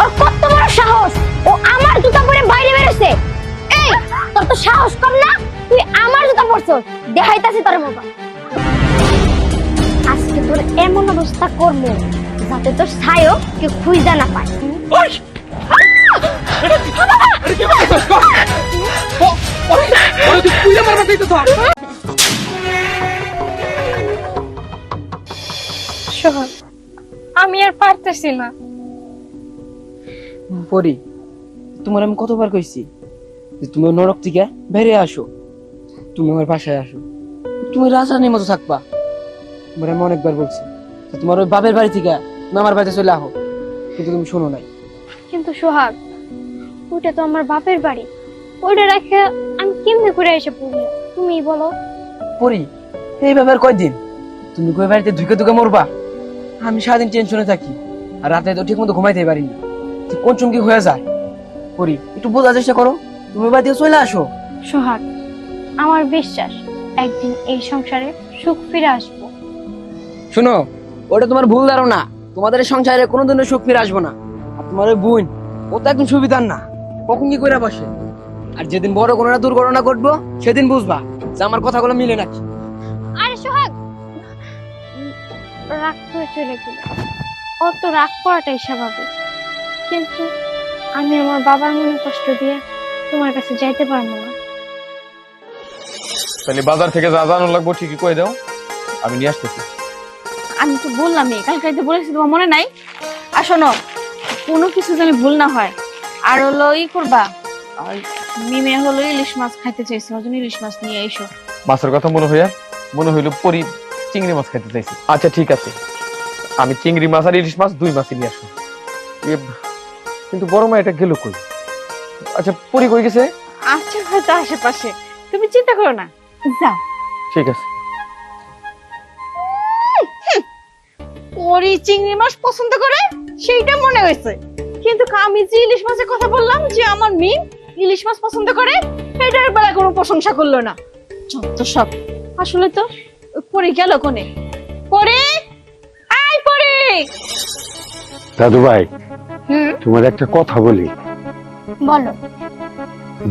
ওর কত বড় সাহস? ও আমার জুতা পরে বাইরে বেরোছে এই তোর তো সাহস কম না? তুই আমার জুতা পরছস দেখাইতাছি তোর বাবা আজকে তোর এমন অবস্থা করব যাতে তোর ছায়ও কেউ খুঁজা না পায়। আমি আর পারতেছি না। পরি তোমার আমি কতবার কইছি যে তুমি নরক থেকে বেরে আসো। তুমি আমার বাসায় আসো। তুমি রাজানের মতো থাকবা। তোমার আমি অনেকবার বলছি তোমার ওই বাপের বাড়ি থেকে তুমি আমার বাড়িতে চলে আহো। কিন্তু তুমি শোনো নাই। কিন্তু সোহাগ ওটা তো আমার বাপের বাড়ি। ওইটা রেখে আমি কেমনে করে এসে পড়ি তুমি বলো। পড়ি? এই ব্যাপার কয়দিন? তুমি কই বাড়িতে ঢুকে ঢুকে মরবা? আমি সারাদিন টেনশনে থাকি। আর রাতে তো ঠিক মতো ঘুমাইতে পারি না কোন চুমকি হয়ে যায়? একটু বোঝার চেষ্টা করো। তুমি বাড়িতে চলে আসো। সোহাগ আমার বিশ্বাস একদিন এই সংসারে সুখ ফিরে আসব। শোনো ওটা তোমার ভুল ধারণা। তোমাদের এই সংসারে কোনোদিনও সুখ ফিরে আসব না। আর তোমার ওই বোন ও তো একদম সুবিধার না। কখন কি করে বসে? আর যেদিন বড় কোনো দুর্ঘটনা ঘটবো সেদিন বুঝবা যে আমার কথাগুলো মিলে নাকি। আরে সোহাগ রাগ করে চলে গেল। অত রাগ করাটাই স্বাভাবিক। কিন্তু আমি আমার বাবার মনে কষ্ট দিয়ে তোমার কাছে যাইতে পারব না। তাহলে বাজার থেকে যা জানো লাগবো ঠিকই কই দাও আমি নিয়ে আসতেছি। আমি তো বললামই কালকে তো বলেছি তোমার মনে নাই? আর শোনো কোনো কিছু যেন ভুল না হয়। আর হলো ই করবা মিমে হলো ইলিশ মাছ খাইতে চাইছে ওই জন্য ইলিশ মাছ নিয়ে এসো মাছের কথা মনে হইয়া মনে হইল পরি চিংড়ি মাছ খেতে চাইছি। আচ্ছা ঠিক আছে। আমি চিংড়ি মাছ আর ইলিশ মাছ দুই মাছই নিয়ে আসব। কিন্তু বড় মা এটা গেল কই? আচ্ছা পরি কই গেছে? আচ্ছা হয়তো আশেপাশে। তুমি চিন্তা করো না। যাও। ঠিক আছে। ওরই চিংড়ি মাছ পছন্দ করে সেইটা মনে হয়েছে। কিন্তু আমি যে ইলিশ মাছের কথা বললাম যে আমার মিম ইলিশ মাছ পছন্দ করে এটার বেলা কোনো প্রশংসা করল না। যত সব। আসলে তো পরে গেল কোনে? পরে? আই পরে! দাদু ভাই তোমার একটা কথা বলি। বলো।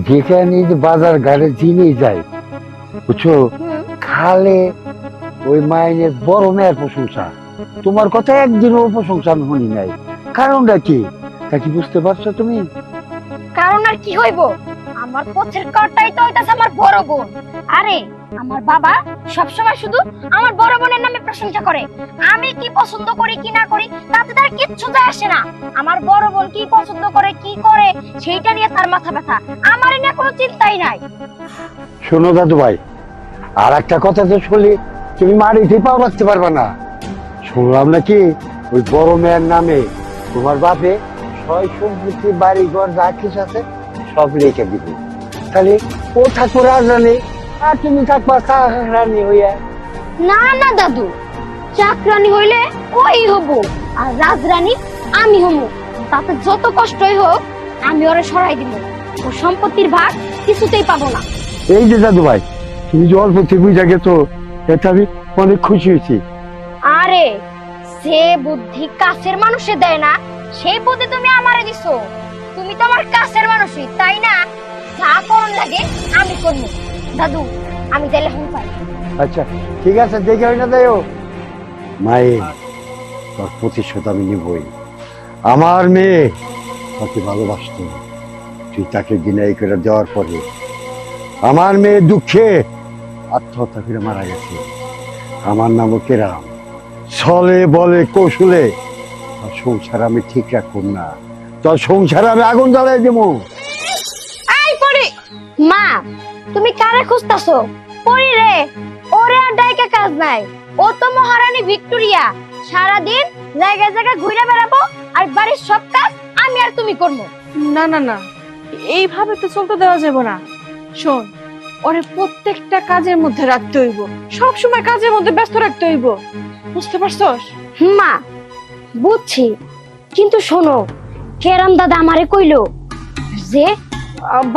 যেখানে বাজার ঘাটে চিনি যায় বুঝছ? খালে ওই মাইনের বড় মেয়ের প্রশংসা। তোমার কথা একদিনও প্রশংসা আমি শুনি নাই। কারণটা কি? তা কি বুঝতে পারছ তুমি? কারণ আর কি হইব? আমার পথের কাটাই তো হইতাছে আমার বড় বোন। আরে আমার বাবা সবসময় শুধু আমার বড় বোনের নামে প্রশংসা করে। আমি কি পছন্দ করি, কি না করি, তাতে তার কিচ্ছু যায় আসে না। আমার বড় বোন কি পছন্দ করে, কি করে, সেইটা নিয়ে তার মাথা ব্যথা। আমার নিয়ে কোনো চিন্তাই নাই। শোনো দাদু ভাই আর একটা কথা তো শুনলি তুমি মারিতে পাও রাখতে পারবে না। শুনলাম নাকি ওই বড় মেয়ের নামে তোমার বাপে ছয় সম্পত্তি বাড়ি ঘর যা কিছু আছে সব লিখে দিবে। তাহলে ও থাকব রাজরানী আর তুমি থাকবা রানী হইয়া। না না দাদু। চাকরানি হইলে ওই হব? আর রাজরানী আমি হব। তাতে যত কষ্টই হোক আমি ওরে সরাই দিব। ও সম্পত্তির ভাগ কিছুতেই পাবো না। এই যে দাদু ভাই তুমি যে অল্প থেকে বুঝা গেছো এটা আমি অনেক খুশি হয়েছি। আরে সে বুদ্ধি কাছের মানুষে দেয় না সেই বুদ্ধি তুমি আমারে দিছো। তুমি তো আমার কাছের মানুষই তাই না? যা করুন লাগে আমি করব। দাদু আমি তাইলে হুম পাই আচ্ছা ঠিক আছে দেখে হয় না তাইও মায়ে তোর প্রতিশোধ আমি নিবই আমার মেয়ে তাকে ভালোবাসত তুই তাকে বিনয় করে দেওয়ার পরে আমার মেয়ে দুঃখে আত্মহত্যা করে মারা গেছে আমার নামও কেরাম ছলে বলে কৌশলে তোর সংসার আমি ঠিক রাখুন না তোর সংসারে আমি আগুন জ্বালাই দেবো মা তুমি কারে খুঁজতাছো? পরি রে ওরে আর ডাইকা কাজ নাই। ও তো মহারানী ভিক্টোরিয়া। সারাদিন জায়গায় জায়গায় ঘুরে বেড়াবো আর বাড়ির সব কাজ আমি আর তুমি করব। না না না এইভাবে তো চলতে দেওয়া যাবে না। শোন ওরে প্রত্যেকটা কাজের মধ্যে রাখতে হইব। সব সময় কাজের মধ্যে ব্যস্ত রাখতে হইব। বুঝতে পারছস? মা বুঝছি। কিন্তু শোনো কেরাম দাদা আমারে কইলো যে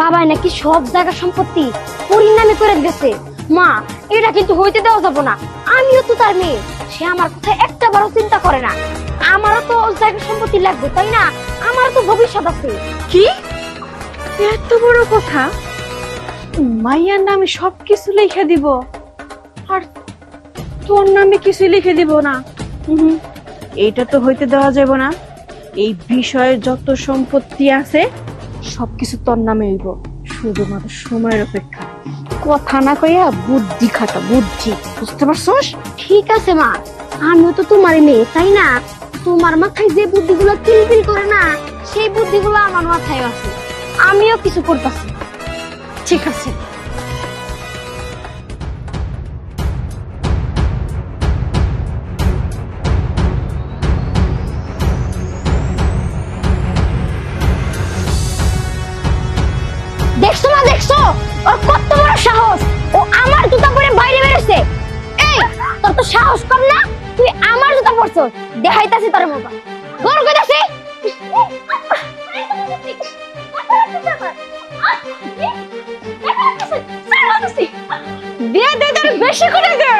বাবা নাকি সব জায়গা সম্পত্তি পরিণামে করে গেছে মা, এটা কিন্তু হইতে দেওয়া যাব না। আমিও তো তার মেয়ে। সে আমার কথা একটা বারও চিন্তা করে না। আমারও তো জায়গা সম্পত্তি লাগবে, তাই না? আমারও তো ভবিষ্যৎ আছে। কি? এত বড় কথা? মাইয়ার নামে সবকিছু লিখে দিব। আর তোর নামে কিছু লিখে দিব না। এইটা তো হইতে দেওয়া যাবে না। এই বিষয়ে যত সম্পত্তি আছে সবকিছু তোর নামে হইব। শুধুমাত্র সময়ের অপেক্ষা। কথা না কইয়া বুদ্ধি খাটা বুদ্ধি। বুঝতে পারছস? ঠিক আছে মা। আমিও তো তোমার মেয়ে তাই না? তোমার মাথায় যে বুদ্ধিগুলো কিলবিল করে না সেই বুদ্ধিগুলো আমার মাথায় আছে। আমিও কিছু করতেছি। ঠিক আছে। পরছস দেখাইতাছি তোর মতো। গোর কইতাছি? দিয়ে দে তোর বেশি করে দে।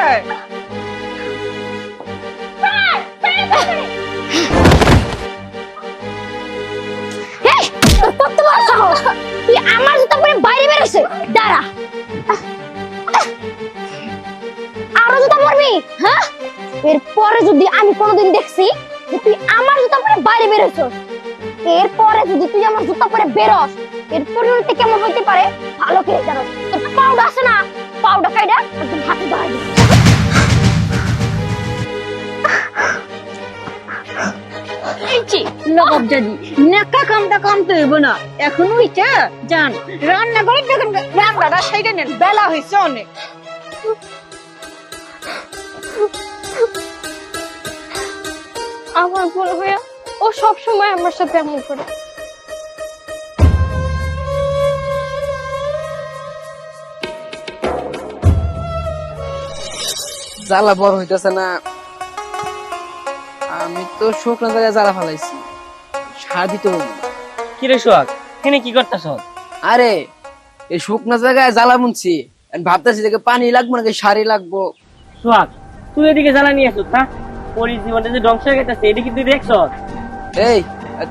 আমার জুতা পরে বাইরে বেরোছে দাঁড়া। এরপরে যদি আমি কোনোদিন দেখছি যে তুই আমার জুতা পরে বাইরে বেরোছস এরপরে যদি তুই আমার জুতা পরে বেরোস এর পরিণতি কেমন হইতে পারে? ভালো করে জানো। তোর পাউডার আছে না? পাউডার কাইডা একদম হাতে নেন, বেলা হয়েছে অনেক। আমার ভুল হইয়া ও সব সময় আমার সাথে এমন করে। জ্বালা বড় হইতেছে না। আমি তো শুকনো জায়গায় জ্বালা ফালাইছি। সার দিতে হবে না। কিরে সোহাগ এখানে কি করতেছ? আরে এই শুকনো জায়গায় জ্বালা মুনছি। ভাবতেছি দেখে পানি লাগবো নাকি সারি লাগবো। সোহাগ তুই এদিকে জ্বালা নিয়ে আসছ না পরি জীবনটা যে ধ্বংস হয়ে গেছে এটা কি তুই দেখছ? এই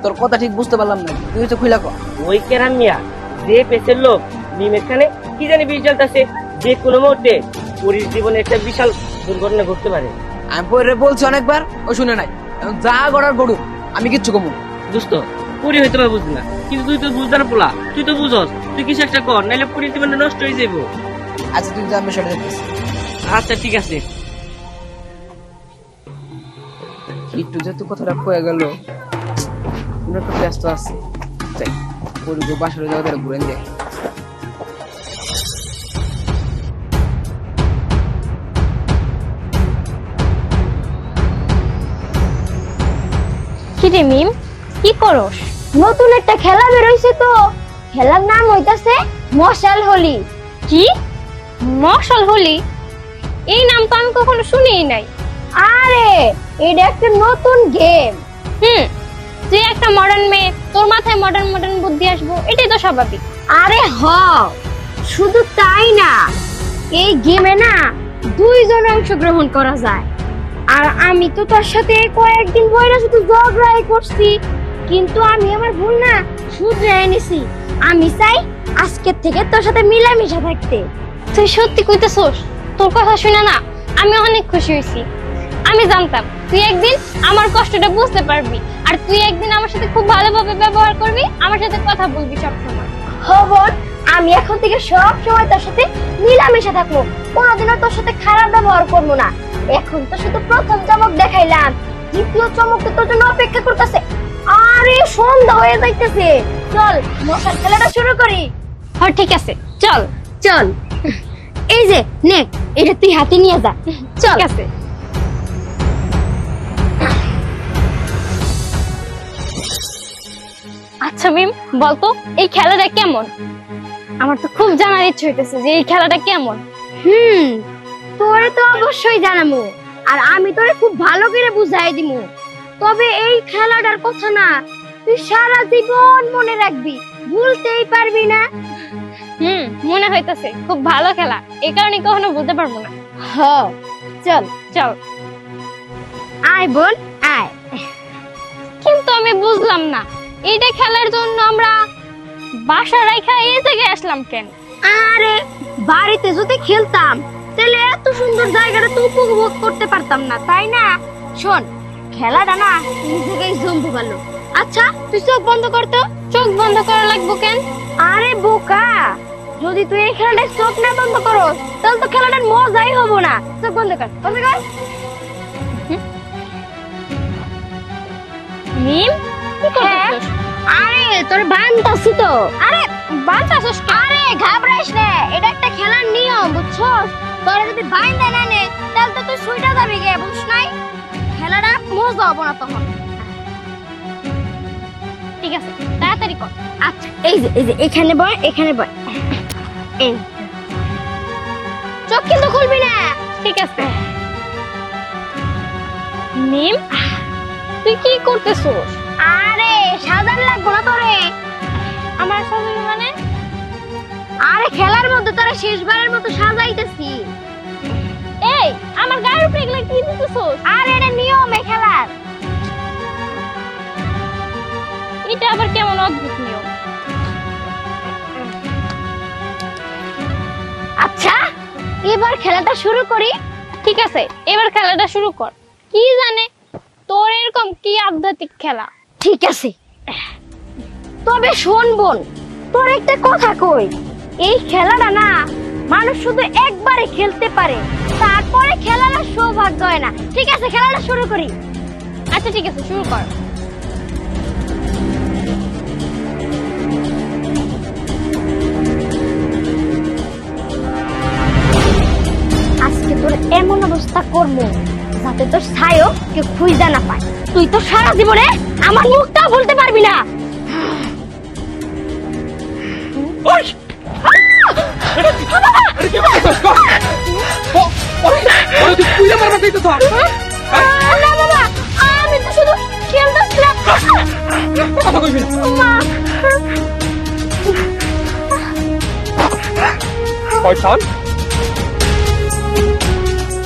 তোর কথা ঠিক বুঝতে পারলাম না। তুই তো খুইলা কর। ওই কেরাম মিয়া যে পেশের লোক নিমের খানে কি জানি বিষ জ্বালতেছে যে কোনো মুহূর্তে পরির জীবনে একটা বিশাল দুর্ঘটনা ঘটতে পারে। আমি পরে বলছি অনেকবার ও শুনে নাই। এখন যা গড়ার গড়ুক আমি কিচ্ছু কমু। দোস্ত পরি হয়তো বা বুঝলি না কিন্তু তুই তো বুঝদার পোলা তুই তো বুঝস তুই কিছু একটা কর নাহলে পরির জীবনটা নষ্ট হয়ে যাব আচ্ছা তুই যা আমি সেটা আচ্ছা ঠিক আছে। একটু যেহেতু কথাটা কয়ে গেল একটা ব্যস্ত আছে। পরিব বাসরে যাওয়া তারা ঘুরেন দেয় কি রে মিম কি করস? নতুন একটা খেলা বেরোইছে তো। খেলার নাম হইতাছে মশাল হোলি। কি? মশাল হলি? এই নাম তো আমি কখনো শুনিই নাই। আরে এটা একটা নতুন গেম হুম তুই একটা মডার্ন মেয়ে তোর মাথায় মডার্ন মডার্ন বুদ্ধি আসব এটাই তো স্বাভাবিক। আরে হ শুধু তাই না এই গেমে না দুইজন অংশগ্রহণ করা যায়। আর আমি তো তোর সাথে কয়েকদিন বইরা শুধু ঝগড়াই করছি কিন্তু আমি আমার ভুল না শুধরে এনেছি। আমি চাই আজকের থেকে তোর সাথে মিলামিশা থাকতে। তুই সত্যি কইতেছোস তোর কথা শুনে না আমি অনেক খুশি হয়েছি। আমি জানতাম তুই একদিন আমার কষ্টটা বুঝতে পারবি। আর তুই একদিন আমার সাথে খুব ভালোভাবে ব্যবহার করবি আমার সাথে কথা বলবি সবসময়। খবর আমি এখন থেকে সব সময় তোর সাথে মিলামিশা থাকব। কোনোদিনও তোর সাথে খারাপ ব্যবহার করব না। এখন তো শুধু প্রথম চমক দেখাইলাম। দ্বিতীয় চমক তো তোর জন্য অপেক্ষা করতেছে। আরে সন্ধ্যা হয়ে যাইতেছে। চল মশার খেলাটা শুরু করি। হ্যাঁ ঠিক আছে। চল। চল। এই যে নে এটা তুই হাতে নিয়ে যা। চল। ঠিক আছে। আচ্ছা মিম বলতো এই খেলাটা কেমন? আমার তো খুব জানার ইচ্ছে হইতেছে যে এই খেলাটা কেমন। হুম তোরে তো অবশ্যই জানামু আর আমি তোরে খুব ভালো করে বুঝাই দিমু। তবে এই খেলাটার কথা না তুই সারা জীবন মনে রাখবি ভুলতেই পারবি না। হুম মনে হইতাছে খুব ভালো খেলা এই কারণে কখনো বুঝতে পারব না। হ চল। চল। আয় বোন আয়। কিন্তু আমি বুঝলাম না এইটা খেলার জন্য আমরা বাসা রাখা এই জায়গায় আসলাম কেন? আরে বাড়িতে যদি খেলতাম তাহলে এত সুন্দর জায়গাটা তো উপভোগ করতে পারতাম না তাই না? শোন খেলাটা না জায়গায় জমতে পারল আচ্ছা তুই চোখ বন্ধ করতো চোখ বন্ধ করা লাগবো কেন? আরে বোকা! যদি তুই এই খেলাটা চোখ না বন্ধ করো তাহলে তো খেলাটার মজাই হব না। চোখ বন্ধ কর বন্ধ কর। মিম কি হ্যাঁ। করতেছিস আরে তোর বানতাছি তো। আরে কেন? আরে ঘাবড়াইস না। এটা একটা খেলার নিয়ম বুঝছস? তোরা যদি বাইন্দা না নে তাহলে তো তুই সুইটা যাবি গে বুঝছ নাই? খেলাটা মজা হব না তখন। ঠিক আছে তাড়াতাড়ি কর। আচ্ছা এই যে এই যে এখানে বয় এখানে বয়। এই। চোখ কিন্তু খুলবি না। ঠিক আছে। মিম তুই কি করতেছস? আরে সাজান লাগবো না তোরে। আমার মানে? আরে খেলার মধ্যে তোরা শেষবারের মতো সাজাইতেছি। এই আমার গায়ের উপরে এগুলা কি দিতেছস? আর এটা নিয়ম এই খেলার। এটা আবার কেমন অদ্ভুত নিয়ম? আচ্ছা এবার খেলাটা শুরু করি। ঠিক আছে এবার খেলাটা শুরু কর। কি জানে তোর এরকম কি আধ্যাত্মিক খেলা? ঠিক আছে। তবে শোন বোন, তোর একটা কথা কই। এই খেলাটা না, মানুষ শুধু একবারে খেলতে পারে, তারপরে খেলাটা সৌভাগ্য হয় না। ঠিক আছে, খেলাটা শুরু করি। আচ্ছা ঠিক আছে, শুরু কর। আজকে তোর এমন অবস্থা করব যাতে তোর ছায়ও কেউ খুঁজে না পায়। তুই তো সারা জীবনে আমার মুখটা ভুলতে পারবি না। আমি তো শুধু খেলতেছিলাম মা পয়সান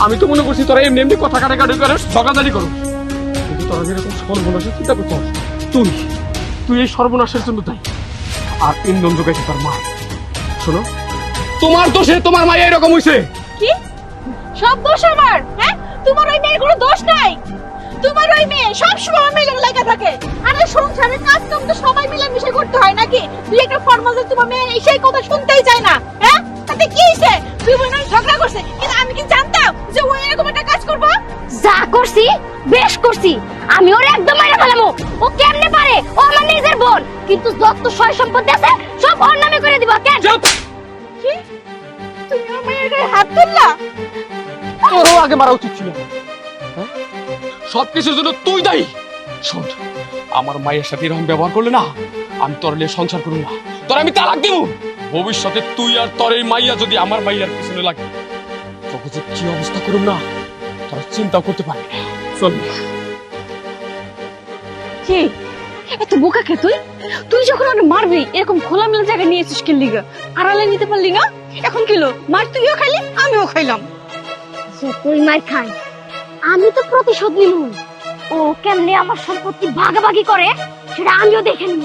আমি তো মনে করছি তোরা এমনি এমনি কথা কাটাকাটি করে ঝগড়াঝাড়ি করো। কিন্তু তোরা যেরকম সর্বনাশের চিন্তা করছিস তুই তুই এই সর্বনাশের জন্য দায়ী। আর ইন্ধন যোগাইছে তোর মা। শোনো, তোমার দোষে তোমার মা এরকম হইছে। কি? সব দোষ আমার হ্যাঁ? তোমার ওই মেয়ের কোনো দোষ নাই। তোমার ওই মেয়ে সব সময় মিলে লাগা থাকে। আর এই সংসারের কাজ কাম তো সবাই মিলে মিশে করতে হয় নাকি? তুই একটা ফরমাজে তোমার মেয়ে এই সেই কথা শুনতেই চায় না হ্যাঁ? তাতে কি হইছে? তুই মনে ঝগড়া করছে। কিন্তু আমি কি জানতাম যে ও এরকম একটা কাজ করব? যা করছি বেশ করছি। আমি ওর একদম মেরে ফেলামু। ও কেমনে পারে? ও আমার নিজের বোন। কিন্তু যত সয় সম্পত্তি আছে সব ওর নামে করে দিব কেন? কি? তুমি আমার মেয়ের গায়ে হাত তুললা? তোরও আগে মারা উচিত ছিল। হ্যাঁ? সবকিছুর জন্য তুই দায়ী। শোন আমার মায়ের সাথে এরকম ব্যবহার করলে না আমি তোর নিয়ে সংসার করব না। তোর আমি তালাক দেবো। ভবিষ্যতে তুই আর তোর এই মাইয়া যদি আমার মাইয়ার পিছনে লাগে তোকে যে কি অবস্থা করুম না তোরা চিন্তা করতে পারবি না চল। কি? এত বোকা কে তুই? তুই যখন ওকে মারবি এরকম খোলামেলা জায়গায় নিয়েছিস কি লিগা? আড়ালে নিতে পারলি না? এখন কিলো মার তুইও খাইলি আমিও খাইলাম। তুই মার খাই আমি তো প্রতিশোধ নিব ও কেমনে আমার সম্পত্তি ভাগাভাগি করে সেটা আমিও দেখে নিব